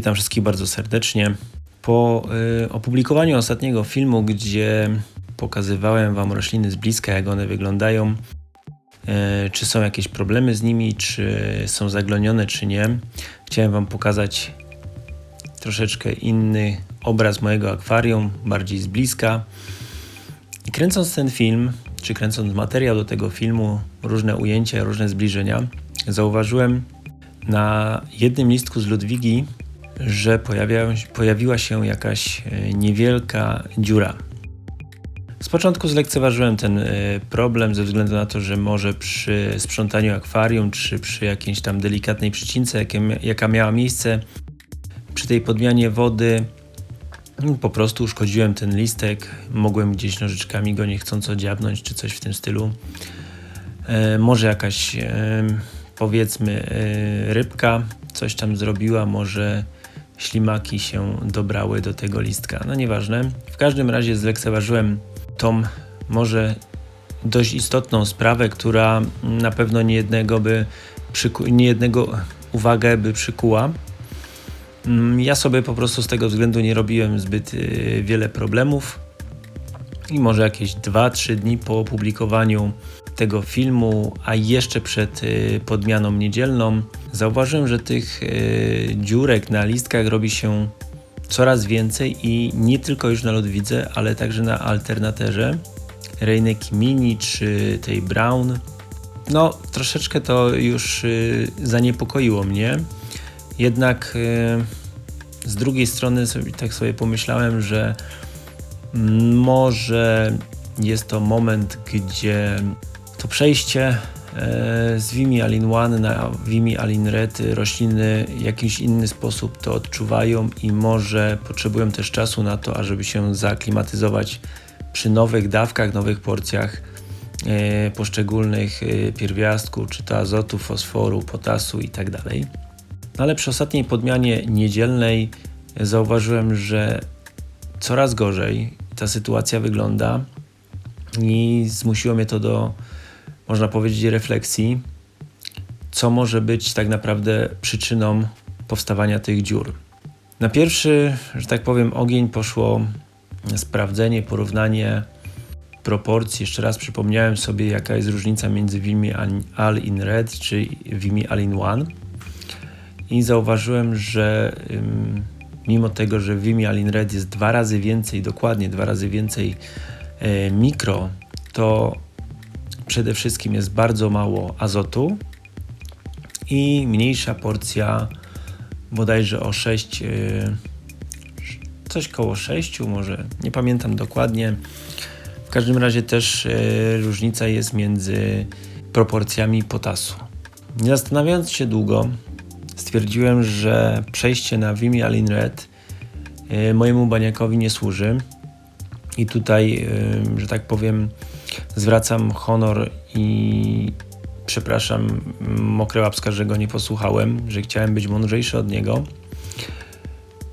Witam wszystkich bardzo serdecznie. Po y, opublikowaniu ostatniego filmu, gdzie pokazywałem Wam rośliny z bliska, jak one wyglądają, y, czy są jakieś problemy z nimi, czy są zaglonione, czy nie, chciałem Wam pokazać troszeczkę inny obraz mojego akwarium, bardziej z bliska. I kręcąc ten film, czy kręcąc materiał do tego filmu, różne ujęcia, różne zbliżenia, zauważyłem na jednym listku z Ludwigi, że pojawia, pojawiła się jakaś e, niewielka dziura. Z początku zlekceważyłem ten e, problem ze względu na to, że może przy sprzątaniu akwarium czy przy jakiejś tam delikatnej przycince, jaka miała miejsce przy tej podmianie wody, no, po prostu uszkodziłem ten listek, mogłem gdzieś nożyczkami go niechcąco dziabnąć czy coś w tym stylu. E, może jakaś powiedzmy rybka coś tam zrobiła, może ślimaki się dobrały do tego listka. No nieważne. W każdym razie zlekceważyłem tą może dość istotną sprawę, która na pewno nie jednego by przyku- nie jednego uwagę by przykuła. Mm, ja sobie po prostu z tego względu nie robiłem zbyt y, wiele problemów i może jakieś 2-3 dni po opublikowaniu tego filmu, a jeszcze przed y, podmianą niedzielną, zauważyłem, że tych y, dziurek na listkach robi się coraz więcej i nie tylko już na Ludwidze, ale także na alternaterze Rejnek Mini czy tej Brown. No, troszeczkę to już y, zaniepokoiło mnie. Jednak z drugiej strony tak sobie pomyślałem, że może jest to moment, gdzie to przejście e, z Vimi Alin One na Vimi Alin Red rośliny w jakiś inny sposób to odczuwają i może potrzebują też czasu na to, ażeby się zaklimatyzować przy nowych dawkach, nowych porcjach e, poszczególnych e, pierwiastków, czy to azotu, fosforu, potasu itd. Tak no ale przy ostatniej podmianie niedzielnej zauważyłem, że coraz gorzej ta sytuacja wygląda i zmusiło mnie to do można powiedzieć, refleksji, co może być tak naprawdę przyczyną powstawania tych dziur. Na pierwszy, że tak powiem, ogień poszło sprawdzenie, porównanie proporcji. Jeszcze raz przypomniałem sobie, jaka jest różnica między Vimy All in Red czy Vimy All in One. I zauważyłem, że mimo tego, że Vimy All in Red jest dwa razy więcej, dokładnie dwa razy więcej y, mikro, to przede wszystkim jest bardzo mało azotu i mniejsza porcja bodajże o 6, y, coś koło 6, może nie pamiętam dokładnie. W każdym razie też y, różnica jest między proporcjami potasu. Nie zastanawiając się długo, stwierdziłem, że przejście na Vimy Alin Red y, mojemu baniakowi nie służy. I tutaj, że tak powiem, zwracam honor i przepraszam Mokre Łapska, że go nie posłuchałem, że chciałem być mądrzejszy od niego.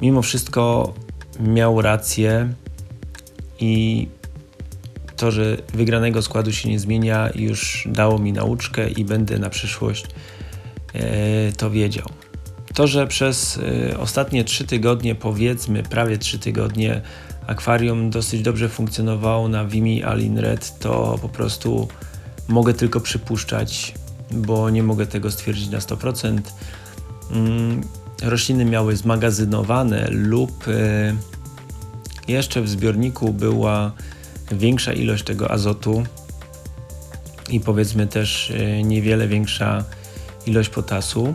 Mimo wszystko miał rację i to, że wygranego składu się nie zmienia, już dało mi nauczkę i będę na przyszłość e, to wiedział. To, że przez e, ostatnie trzy tygodnie, powiedzmy prawie trzy tygodnie, akwarium dosyć dobrze funkcjonowało na Vimy Alin Red, to po prostu mogę tylko przypuszczać, bo nie mogę tego stwierdzić na 100%. Mm, rośliny miały zmagazynowane lub e, jeszcze w zbiorniku była większa ilość tego azotu i powiedzmy też e, niewiele większa ilość potasu.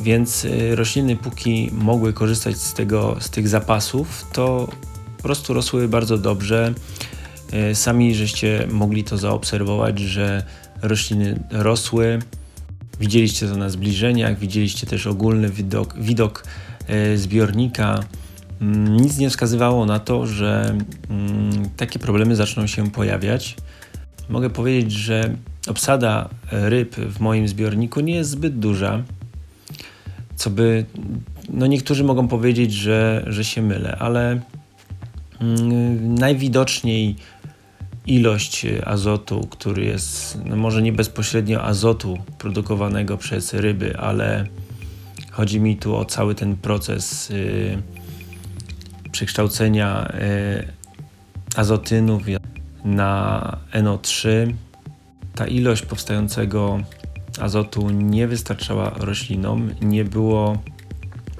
Więc e, rośliny, póki mogły korzystać z, tego, z tych zapasów, to po prostu rosły bardzo dobrze. E, sami żeście mogli to zaobserwować, że rośliny rosły. Widzieliście to na zbliżeniach, widzieliście też ogólny widok, widok e, zbiornika. Mm, nic nie wskazywało na to, że mm, takie problemy zaczną się pojawiać. Mogę powiedzieć, że obsada ryb w moim zbiorniku nie jest zbyt duża, co by, no niektórzy mogą powiedzieć, że, że się mylę, ale Mm, najwidoczniej ilość azotu, który jest, no może nie bezpośrednio azotu produkowanego przez ryby, ale Chodzi mi tu o cały ten proces y, przekształcenia y, azotynów na NO3. Ta ilość powstającego azotu nie wystarczała roślinom, nie było,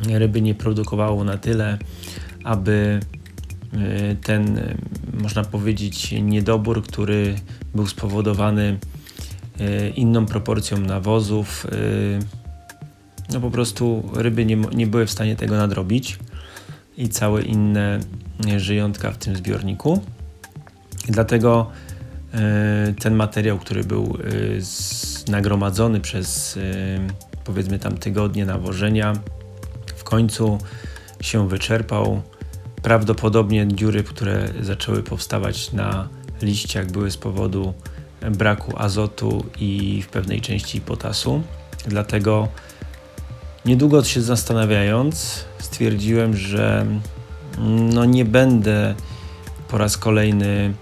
ryby nie produkowało na tyle, aby y, ten, y, można powiedzieć, niedobór, który był spowodowany y, inną proporcją nawozów, no po prostu ryby nie, nie były w stanie tego nadrobić i całe inne żyjątka w tym zbiorniku. Dlatego ten materiał, który był nagromadzony przez powiedzmy tam tygodnie nawożenia, w końcu się wyczerpał. Prawdopodobnie dziury, które zaczęły powstawać na liściach, były z powodu braku azotu i w pewnej części potasu. Dlatego niedługo się zastanawiając, stwierdziłem, że no nie będę po raz kolejny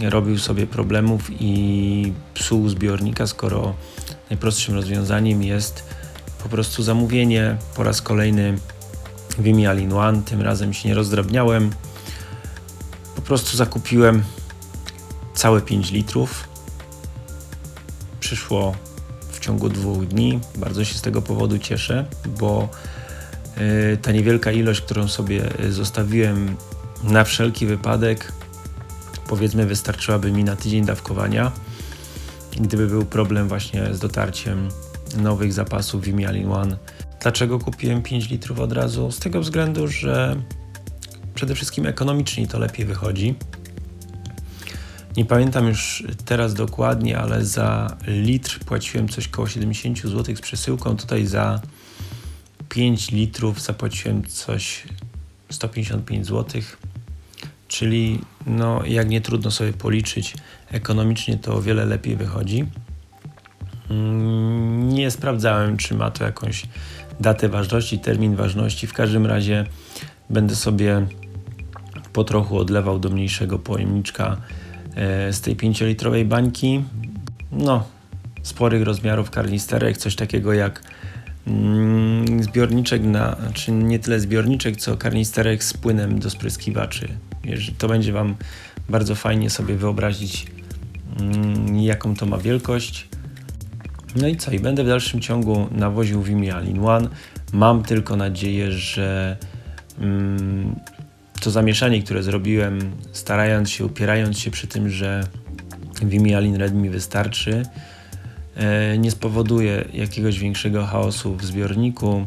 robił sobie problemów i psuł zbiornika, skoro najprostszym rozwiązaniem jest po prostu zamówienie po raz kolejny Vimy Alin One. Tym razem się nie rozdrabniałem. Po prostu zakupiłem całe 5 litrów. Przyszło w ciągu dwóch dni. Bardzo się z tego powodu cieszę, bo y, ta niewielka ilość, którą sobie zostawiłem na wszelki wypadek, powiedzmy wystarczyłaby mi na tydzień dawkowania. Gdyby był problem właśnie z dotarciem nowych zapasów Alin One Dlaczego kupiłem 5 litrów od razu? Z tego względu, że przede wszystkim ekonomicznie to lepiej wychodzi. Nie pamiętam już teraz dokładnie, ale za litr płaciłem coś koło 70 zł z przesyłką. Tutaj za 5 litrów zapłaciłem coś 155 zł. Czyli no, jak nie trudno sobie policzyć, ekonomicznie to o wiele lepiej wychodzi. Mm, nie sprawdzałem, czy ma to jakąś datę ważności, termin ważności. W każdym razie będę sobie po trochu odlewał do mniejszego pojemniczka e, z tej 5-litrowej bańki. No, sporych rozmiarów karnisterek, coś takiego jak zbiorniczek na, czy nie tyle zbiorniczek, co karnisterek z płynem do spryskiwaczy. To będzie Wam bardzo fajnie sobie wyobrazić, mm, jaką to ma wielkość. No i co? I będę w dalszym ciągu nawoził Vimy Alin One. Mam tylko nadzieję, że mm, to zamieszanie, które zrobiłem, starając się, upierając się przy tym, że Vimy Alin Red mi wystarczy, nie spowoduje jakiegoś większego chaosu w zbiorniku,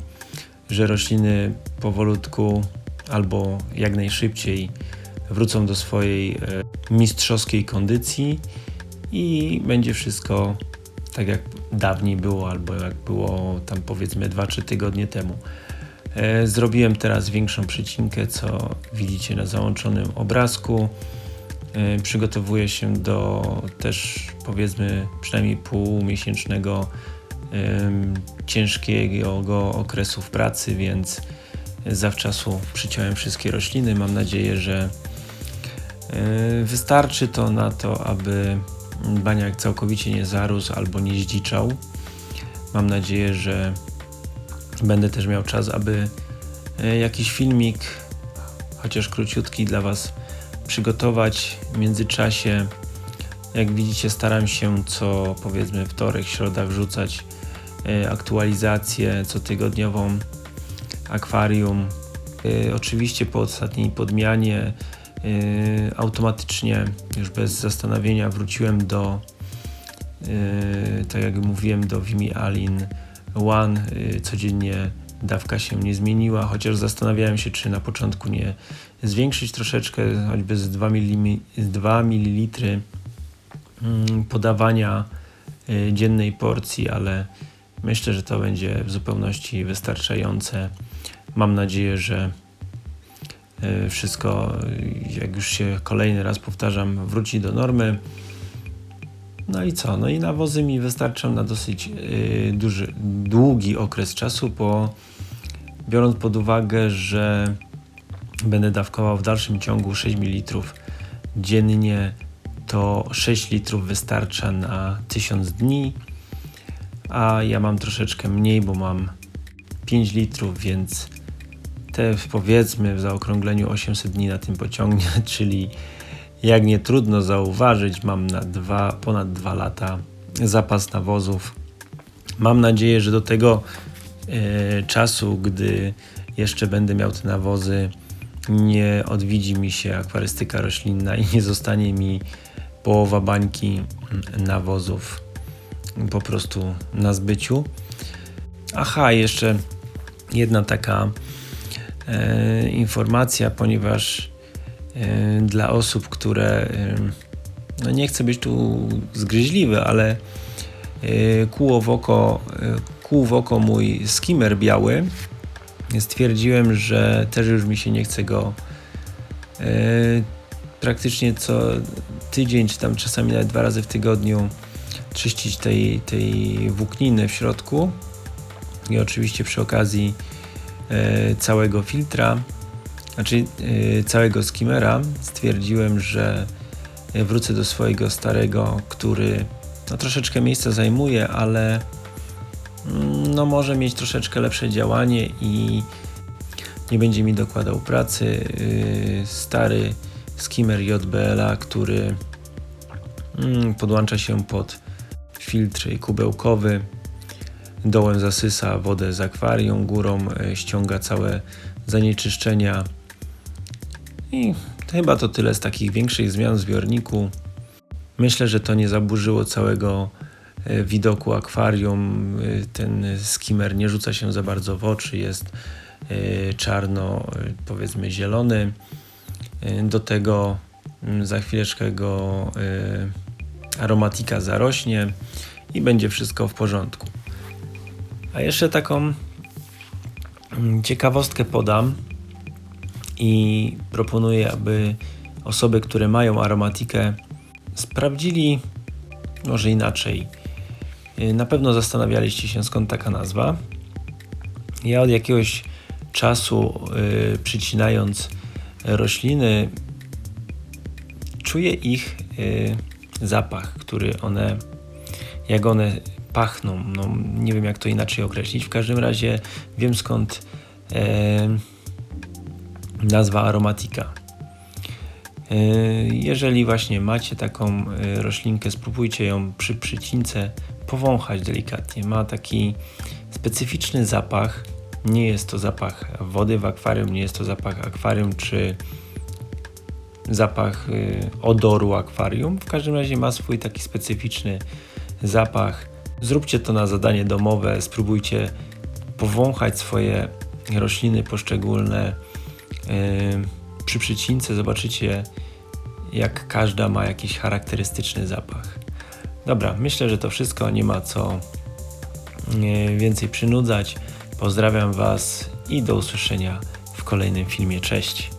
że rośliny powolutku albo jak najszybciej wrócą do swojej e, mistrzowskiej kondycji i będzie wszystko tak jak dawniej było, albo jak było tam powiedzmy 2-3 tygodnie temu. E, zrobiłem teraz większą przecinkę, co widzicie na załączonym obrazku. E, przygotowuję się do też powiedzmy przynajmniej półmiesięcznego ciężkiego okresu w pracy, więc zawczasu przyciąłem wszystkie rośliny. Mam nadzieję, że e, wystarczy to na to, aby baniak całkowicie nie zarósł albo nie zdziczał. Mam nadzieję, że będę też miał czas, aby e, jakiś filmik, chociaż króciutki dla Was przygotować w międzyczasie. Jak widzicie, staram się co powiedzmy wtorek, środa wrzucać e, aktualizację cotygodniową akwarium. E, oczywiście po ostatniej podmianie Y, automatycznie, już bez zastanowienia, wróciłem do, tak jak mówiłem, do Vimy Alin One. Codziennie dawka się nie zmieniła, chociaż zastanawiałem się, czy na początku nie zwiększyć troszeczkę, choćby z 2, ml, 2 ml podawania dziennej porcji, ale myślę, że to będzie w zupełności wystarczające. Mam nadzieję, że E, wszystko, jak już się kolejny raz powtarzam, wróci do normy. No i co? No i nawozy mi wystarczą na dosyć e, duży, długi okres czasu, bo biorąc pod uwagę, że będę dawkował w dalszym ciągu 6 ml dziennie, to 6 litrów wystarcza na 1000 dni, a ja mam troszeczkę mniej, bo mam 5 litrów, więc te powiedzmy w zaokrągleniu 800 dni na tym pociągnie, czyli jak nie trudno zauważyć, mam na dwa, ponad 2 lata zapas nawozów. Mam nadzieję, że do tego e, czasu, gdy jeszcze będę miał te nawozy, nie odwiedzi mi się akwarystyka roślinna i nie zostanie mi połowa bańki mm, nawozów po prostu na zbyciu. Aha, jeszcze jedna taka e, informacja, ponieważ dla osób, które e, no nie chcę być tu zgryźliwy, ale e, kół w oko, w oko mój skimmer biały. Stwierdziłem, że też już mi się nie chce go praktycznie co tydzień, czy tam czasami nawet dwa razy w tygodniu czyścić tej, tej włókniny w środku. I oczywiście przy okazji całego filtra, znaczy e, całego skimmera stwierdziłem, że wrócę do swojego starego, który no, troszeczkę miejsca zajmuje, ale mm, no, może mieć troszeczkę lepsze działanie i nie będzie mi dokładał pracy. Yy, Stary skimmer JBL-a, który mm, podłącza się pod filtr kubełkowy. Dołem zasysa wodę z akwarium, górą ściąga całe zanieczyszczenia. I chyba to tyle z takich większych zmian w zbiorniku. Myślę, że to nie zaburzyło całego e, widoku akwarium. E, Ten skimmer nie rzuca się za bardzo w oczy, jest e, czarno, powiedzmy zielony. Do tego mm, za chwileczkę go aromatika zarośnie i będzie wszystko w porządku. A jeszcze taką mm, ciekawostkę podam i proponuję, aby osoby, które mają aromatikę, sprawdzili, może inaczej. Y, Na pewno zastanawialiście się, skąd taka nazwa. Ja od jakiegoś czasu, y, przycinając rośliny, czuję ich y, zapach, który one, jak one pachną. No, nie wiem, jak to inaczej określić. W każdym razie wiem, skąd e, nazwa aromatika. E, Jeżeli właśnie macie taką e, roślinkę, spróbujcie ją przy przycince powąchać delikatnie. Ma taki specyficzny zapach. Nie jest to zapach wody w akwarium, nie jest to zapach akwarium czy zapach y, odoru akwarium. W każdym razie ma swój taki specyficzny zapach. Zróbcie to na zadanie domowe, spróbujcie powąchać swoje rośliny poszczególne przy przycince. Zobaczycie, jak każda ma jakiś charakterystyczny zapach. Dobra, myślę, że to wszystko. Nie ma co y, więcej przynudzać. Pozdrawiam Was i do usłyszenia w kolejnym filmie. Cześć.